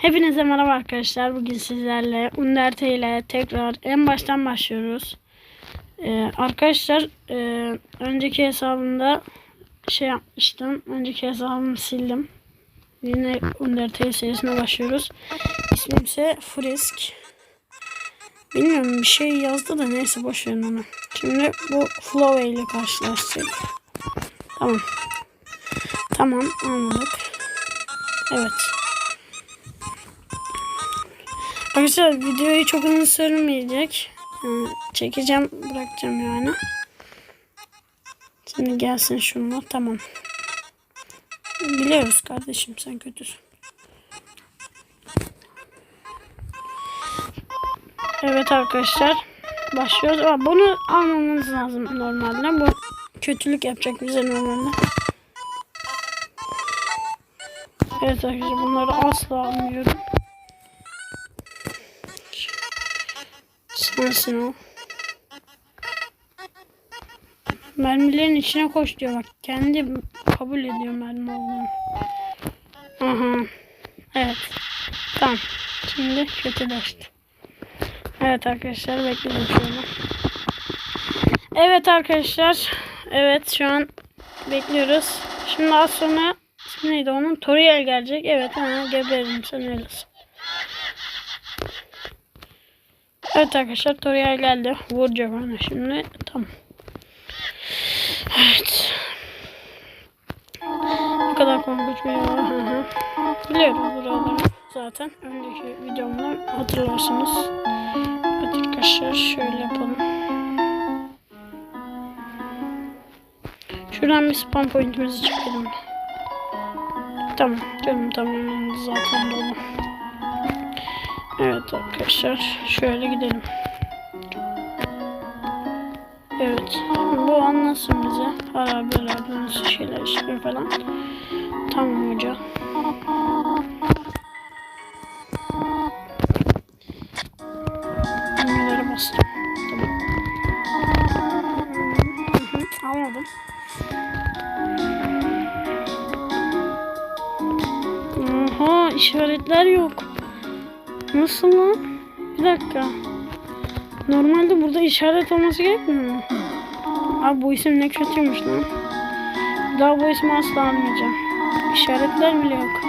Hepinize merhaba arkadaşlar. Bugün sizlerle Undertale ile tekrar en baştan başlıyoruz. Ee, arkadaşlar e, önceki hesabımda şey yapmıştım. Önceki hesabımı sildim. Yine Undertale serisine başlıyoruz. İsmim ise Frisk. Bilmiyorum bir şey yazdı da neyse boş onu. Şimdi bu Flowey ile karşılaştık. Tamam. Tamam anladık. Evet. Arkadaşlar videoyu çok uzun sürmeyecek. Çekeceğim bırakacağım yani. Şimdi gelsin şunlar tamam. Biliyoruz kardeşim sen kötüsün. Evet arkadaşlar. Başlıyoruz. Aa, bunu almamız lazım normalde. Bu kötülük yapacak bize normalde. Evet arkadaşlar bunları asla almıyorum. Sensin o. Mermilerin içine koş diyor bak. Kendi kabul ediyor mermi olduğunu. Aha. Evet. Tamam. Şimdi kötüleşti. Evet arkadaşlar bekledim şöyle. Evet arkadaşlar. Evet şu an bekliyoruz. Şimdi az sonra neydi onun? Toriel gelecek. Evet ha geberirim sen Evet arkadaşlar Toriel geldi. Vuracak ona şimdi. Tamam. Evet. Bu kadar korkunç bir hı. Biliyorum buraları zaten. Önceki videomdan hatırlarsınız. Evet arkadaşlar şöyle yapalım. Şuradan bir spam pointimizi çekelim. Tamam canım tamam zaten dolu. Evet arkadaşlar şöyle gidelim. Evet bu anlasın bize harabeler nasıl şeyler çıkıyor falan. Tamam hoca. Bunları bastım. Almadım. Oha işaretler yok. Nasıl lan? Bir dakika. Normalde burada işaret olması gerekmiyor mu? Abi bu isim ne kötüymüş lan. Daha bu ismi asla almayacağım. İşaretler bile yok.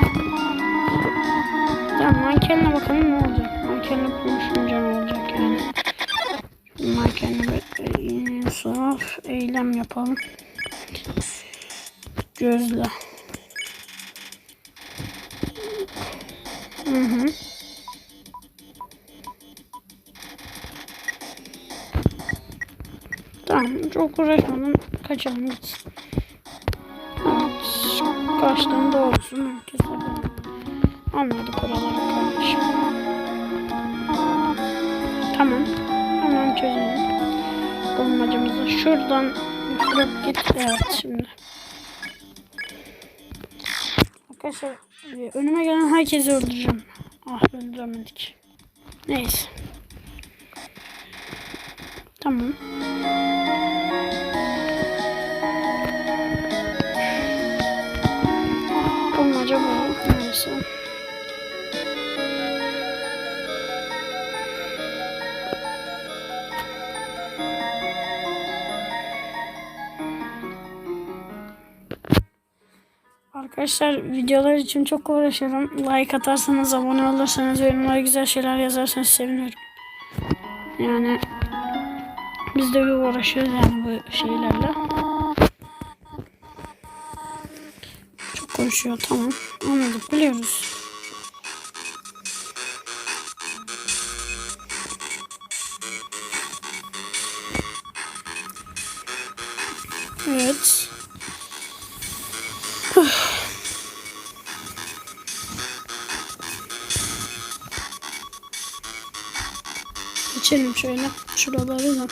Tamam mankenle bakalım ne olacak. Mankenle konuşunca ne olacak yani. Mankenle insaf eylem yapalım. Gözle. Hı hı. Tamam çok uğraşmadan kaçalım gitsin. Evet. Herkese. Anladık oraları kardeşim. Tamam. Hemen çözelim. Bulmacamızı şuradan şuraya git. Evet şimdi. Arkadaşlar e, önüme gelen herkesi öldüreceğim. Ah öldüremedik. Neyse. Tamam. Bulmaca bu. Neyse. Arkadaşlar videolar için çok uğraşıyorum. Like atarsanız, abone olursanız yorumlara güzel şeyler yazarsanız sevinirim. Yani biz de bir uğraşıyoruz yani bu şeylerle. Çok konuşuyor tamam. Anladık biliyoruz. Evet. Geçelim şöyle şuraları da.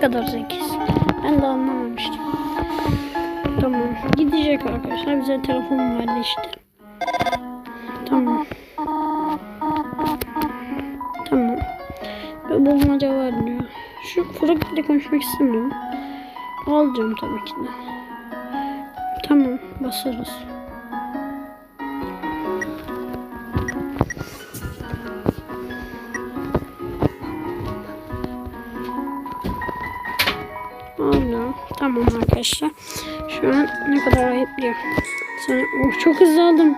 Ne kadar zekisin. Ben de anlamamıştım. Tamam. Gidecek arkadaşlar. Bize telefon verdi işte. Tamam. Tamam. Ve bulmaca var diyor. Şu Fırat ile konuşmak istemiyorum. Alacağım tabii ki de. Tamam. Basarız. Oldu. Tamam arkadaşlar. Şu an ne kadar ayıplıyor. Sen oh, çok hızlı aldım.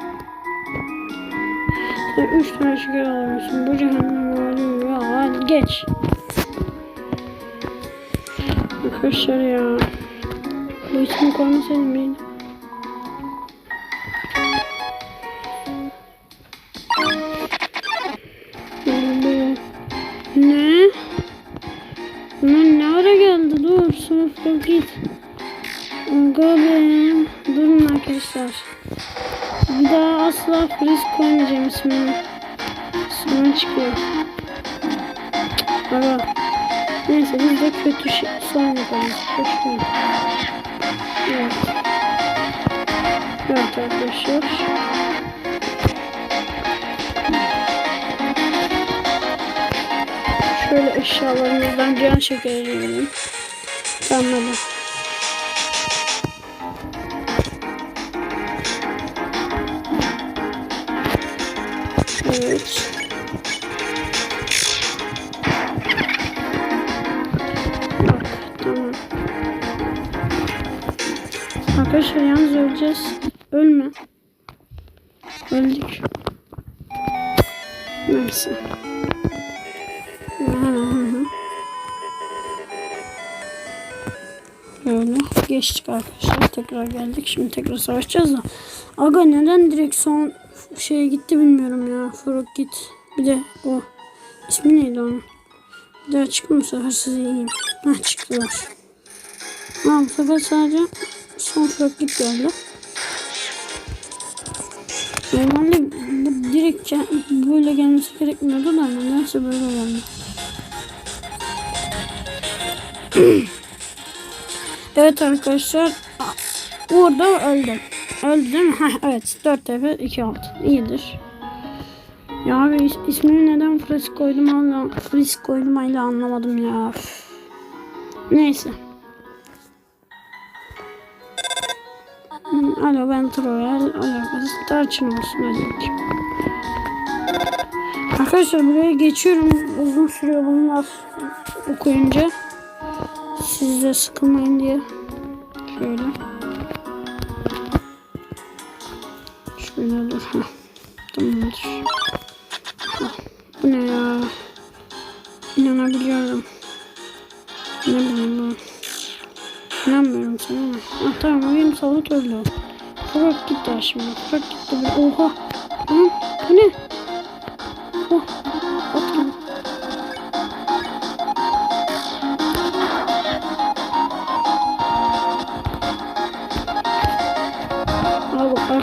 Sen üç tane şeker alıyorsun. Bu cehennem var ya. Geç. Arkadaşlar ya. Bu ismi koymasaydım iyiydi. Bunlar ne ara geldi? Dur sınıfta git. Aga be. Durun arkadaşlar. Bir daha asla friz koymayacağım ismini. Sonra çıkıyor. Aga. Neyse biz de kötü şey. Boş ver. Evet. Evet arkadaşlar. Şöyle eşyalarımızdan can şekeri verelim. Tamam. Evet. Bak, tamam. Arkadaşlar yalnız öleceğiz. Ölme. Öldük. Neyse. Böyle geçtik arkadaşlar. Tekrar geldik. Şimdi tekrar savaşacağız da. Aga neden direkt son şeye gitti bilmiyorum ya. Furuk git. Bir de o. ismi neydi onun? Bir daha çıkmıyor bu sefer size iyiyim. Hah çıktılar. Ha bu sefer sadece son Furuk git geldi. Normalde bu direkt böyle gelmesi gerekmiyordu da nedense böyle geldi. evet arkadaşlar orada öldüm. Öldü değil mi? Heh, evet 4 TP 2 alt. İyidir. Ya abi is- ismini neden Frisk koydum hala Frisk koydum hala anlamadım ya. Neyse. Hmm, Alo ben Troyal. Alakası tarçın olsun hadi. Arkadaşlar buraya geçiyorum. Uzun sürüyor bunlar okuyunca. Siz de sıkılmayın diye. Şöyle. Şöyle dur. Heh. Tamamdır. Heh. Bu ne ya? İnanabiliyorum. Ne bileyim bu. İnanmıyorum sana ama. Ah, tamam benim savut öldü. Fırak gitti şimdi. Fırak gitti. Oha. Lan bu ne? Oh.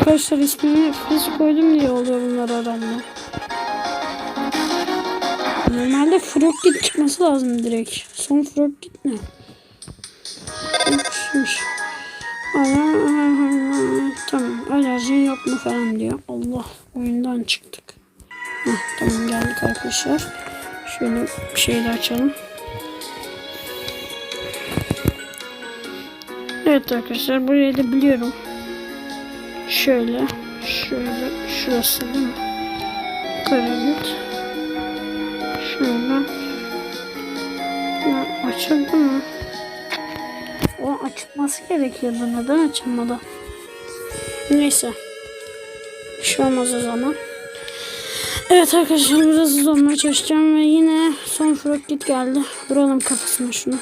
Arkadaşlar ismini Fizz koydum diye oluyor bunlar herhalde. Normalde Frogit çıkması lazım direkt. Son Frogit ne? Yokmuş. Aa, Tamam alerjin yok mu falan diyor. Allah oyundan çıktık. Heh, tamam geldik arkadaşlar. Şöyle bir şey de açalım. Evet arkadaşlar burayı da biliyorum. Şöyle, şöyle, şurası değil mi? Karagöt. Şöyle. Ya açıldı mı? O açılması gerekiyordu. Neden açılmadı? Neyse. Bir şey olmaz o zaman. Evet arkadaşlar biraz hızlı olmaya çalışacağım ve yine son frogit geldi. Vuralım kafasına şunu.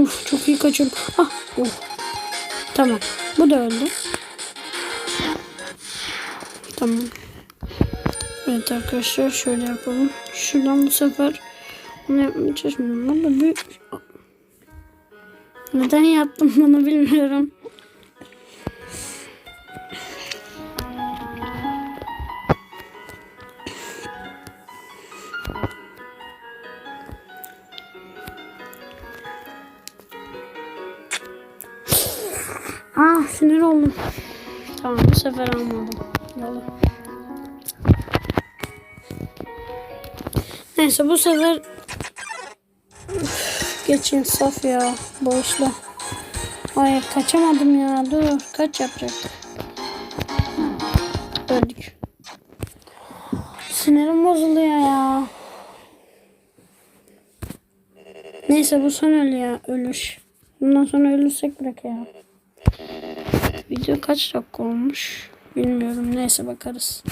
Uf çok iyi kaçırdım. Ah oh. Tamam. Bu da öldü. Tamam. Evet arkadaşlar şöyle yapalım. Şuradan bu sefer bunu yapmaya çalışmıyorum. Burada bir neden yaptım bunu bilmiyorum. Sinir oldum. Tamam bu sefer almadım. Yolu. Neyse bu sefer Üf, geçin saf ya. Boşla. Hayır kaçamadım ya. Dur kaç yapacaktık. Öldük. Sinirim bozuluyor ya. Neyse bu son ölü ya. Ölüş. Bundan sonra ölürsek bırak ya. Video kaç dakika olmuş? Bilmiyorum. Neyse bakarız.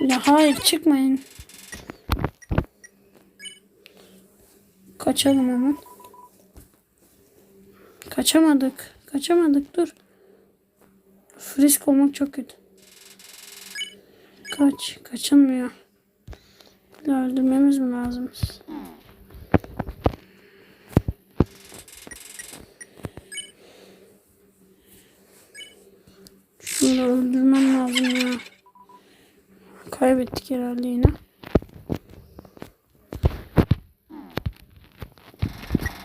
Ya hayır çıkmayın. Kaçalım hemen. Kaçamadık. Kaçamadık dur. Frisk olmak çok kötü. Kaç. Kaçılmıyor. Daha öldürmemiz mi lazım? Şunu öldürmem lazım ya. Kaybettik herhalde yine.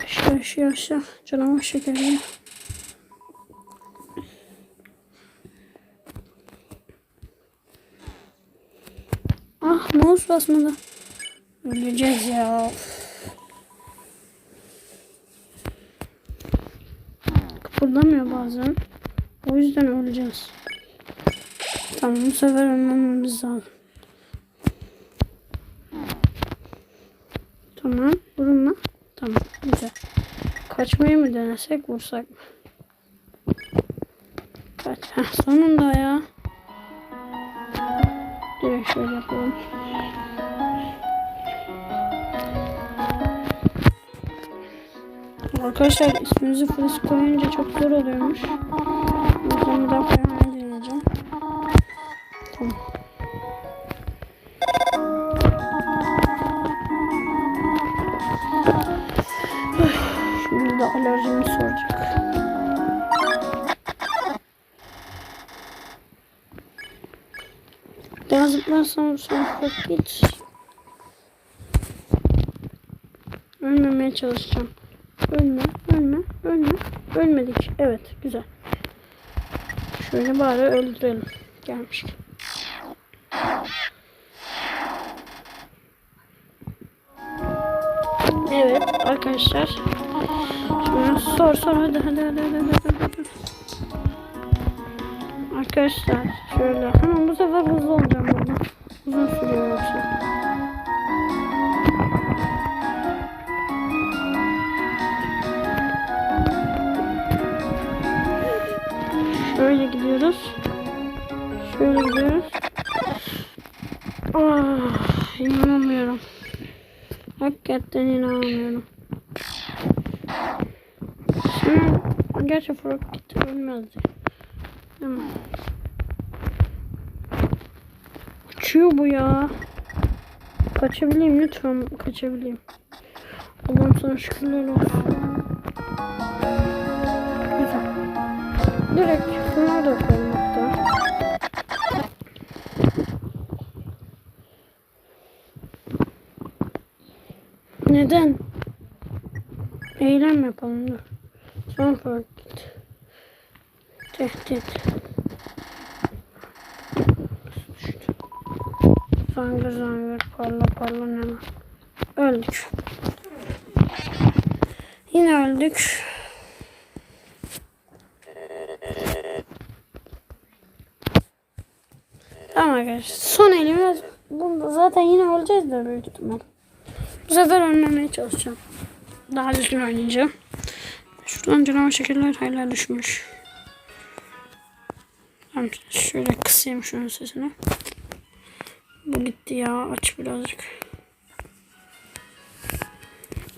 Aşağı aşağı aşağı. Canavar şekeri. Ah mouse basmadı. Öleceğiz ya. Kıpırdamıyor bazen. O yüzden öleceğiz. Tamam bu sefer ölmememiz lazım. Tamam. Vurma. Tamam. Güzel. Kaçmayı mı denesek vursak mı? Kaç. Heh, sonunda ya. Direkt şöyle yapalım. Arkadaşlar isminizi Fris koyunca çok zor oluyormuş. O yüzden bir daha koymayı deneyeceğim. Tamam. Şimdi de alerjimi soracak. Daha zıplarsam sonra git. Ölmemeye çalışacağım. Ölme, ölme, ölme. Ölmedik. Evet, güzel. Şöyle bari öldürelim. Gelmiş. Evet arkadaşlar. Şöyle sor sor hadi hadi hadi hadi hadi. hadi. Arkadaşlar şöyle hemen bu sefer hızlı olacağım burada. Uzun sürüyor yoksa. Şöyle gidiyoruz. Ah, inanamıyorum. Hakikaten inanamıyorum. Şimdi gerçi Frog gitti ölmezdi. Uçuyor bu ya. Kaçabileyim lütfen kaçabileyim. Allah'ım sana şükürler olsun. Güzel. Direkt Neden? Eylem yapalım dur. Son git. Tehdit. Zangır zangır parla parla ne var? Öldük. Yine öldük. Tamam arkadaşlar. Son elimiz. Bunda zaten yine öleceğiz de büyük ihtimal. Bu sefer ölmemeye çalışacağım. Daha düzgün oynayacağım. Şuradan canavar şekiller hala düşmüş. Tamam şöyle kısayım şunun sesini. Bu gitti ya aç birazcık.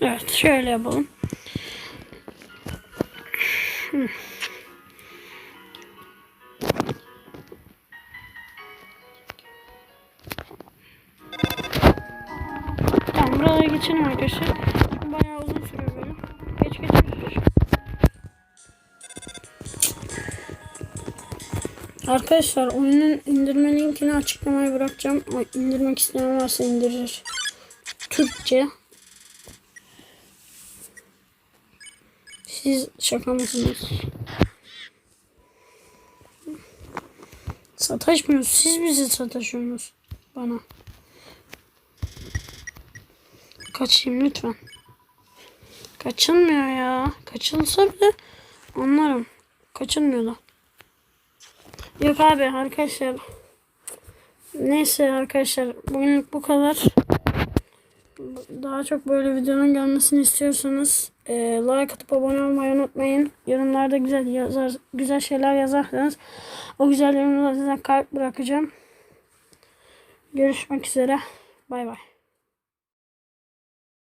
Evet şöyle yapalım. Hmm. Buralara geçelim arkadaşlar. Bayağı uzun sürüyor böyle. Geç. geç. Arkadaşlar oyunun indirme linkini açıklamaya bırakacağım. O indirmek isteyen varsa indirir. Türkçe. Siz şaka mısınız? Sataşmıyoruz. Siz bizi sataşıyorsunuz bana. Kaçayım lütfen. Kaçılmıyor ya. Kaçılsa bile anlarım. Kaçılmıyor da. Yok abi arkadaşlar. Neyse arkadaşlar bugünlük bu kadar. Daha çok böyle videonun gelmesini istiyorsanız e, like atıp abone olmayı unutmayın. Yorumlarda güzel yazar, güzel şeyler yazarsanız o güzel yorumlara size kalp bırakacağım. Görüşmek üzere. Bay bay.